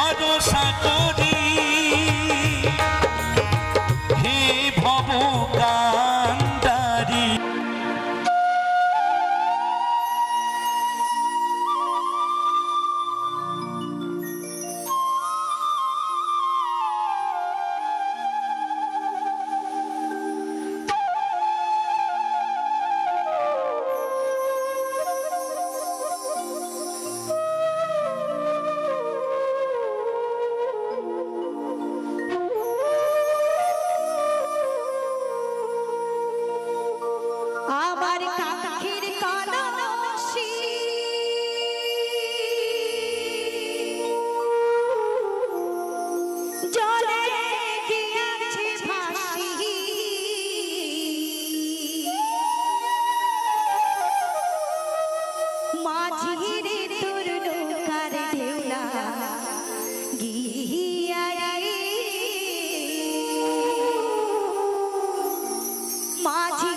ভরসা করি 马蹄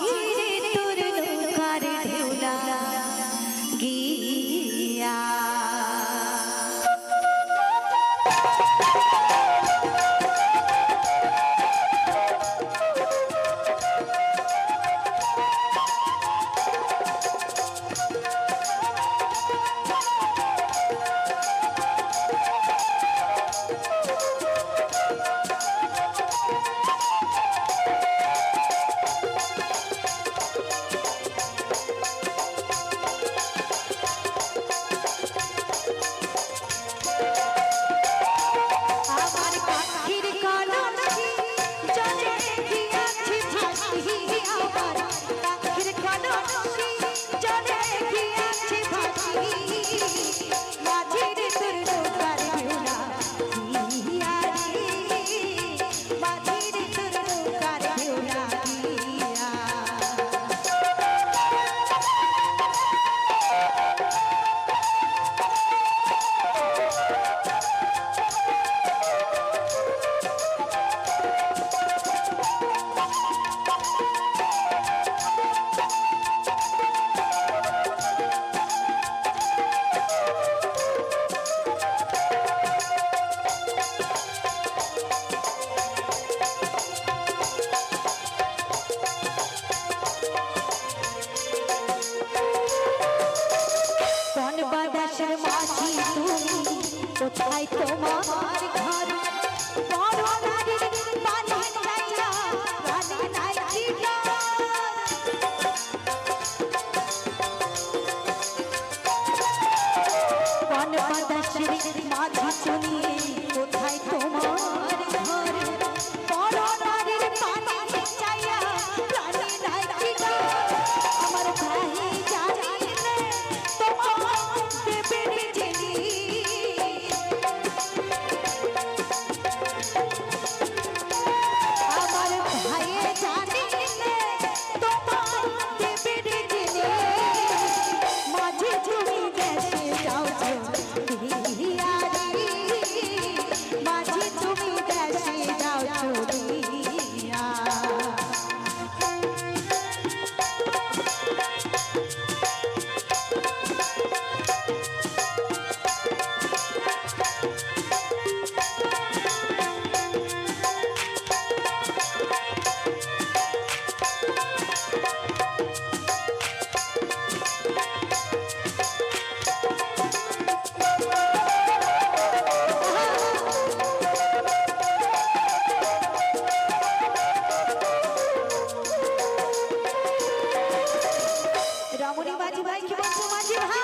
মাঝি ভাই কি বলছো মাঝি ভাই?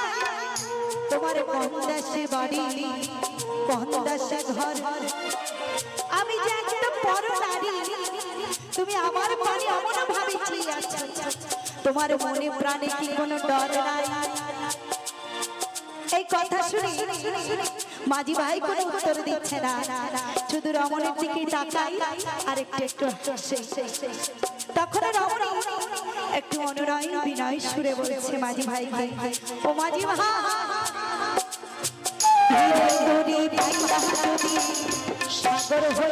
তোমার কন্দাসে বাড়ি কন্দাসে ঘর। আমি যে একটা বড় নারী, তুমি আমার পানি অমন ভাবে চেয়ে আছো। তোমার মনে প্রাণে কি কোনো ডর নাই? এই কথা শুনে মাঝি ভাই কোনো উত্তর দিচ্ছে না। শুধু রমণের দিকে তাকাই আর একটু একটু তখন রমণী একটু অনুনয় বিনয় সুরে বলছে মাঝি ভাই ও মাঝি ভাই সাগর হইতে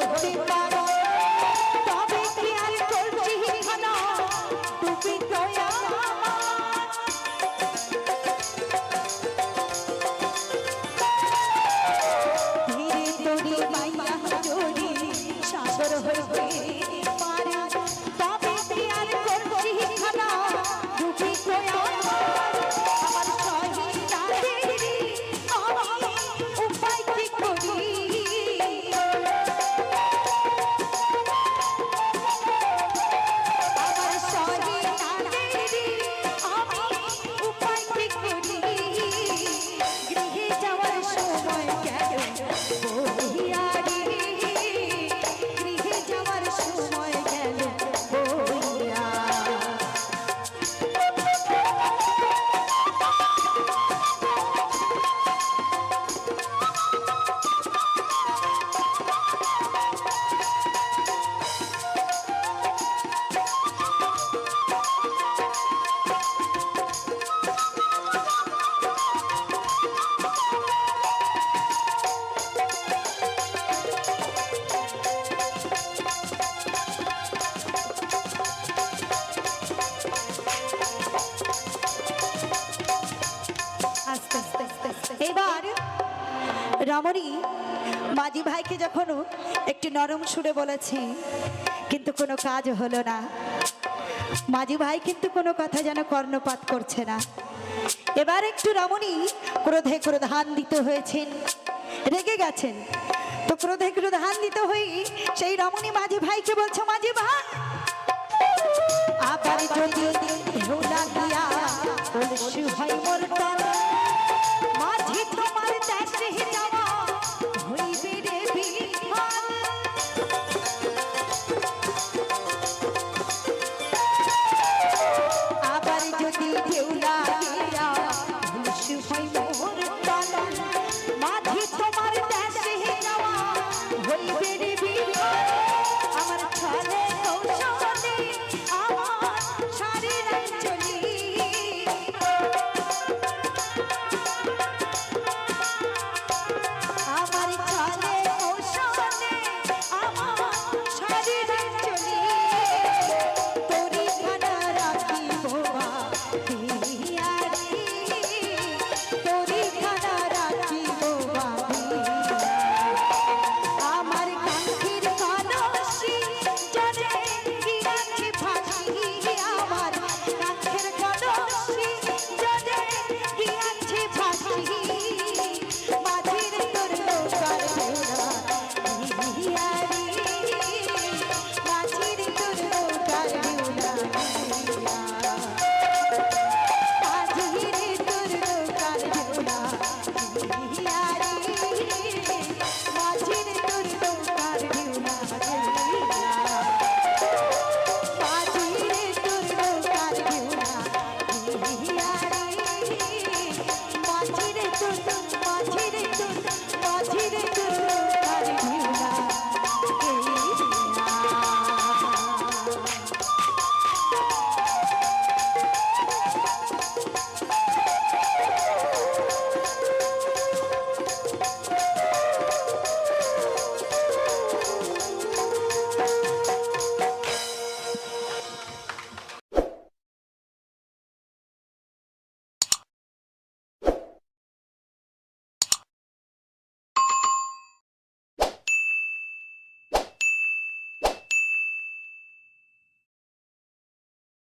রমণী মাঝি ভাইকে যখন একটু নরম সুরে বলেছি, কিন্তু কোনো কাজ হলো না। মাঝি ভাই কিন্তু কোনো কথা যেন কর্ণপাত করছে না। এবার একটু রমণী ক্রোধে ক্রোধান দিতে হয়েছেন, রেগে গেছেন। তো ক্রোধে দিতে হই সেই রমণী মাঝি ভাইকে বলছো, মাঝি ভাই, আবার যদি লাগিয়া হয় মোর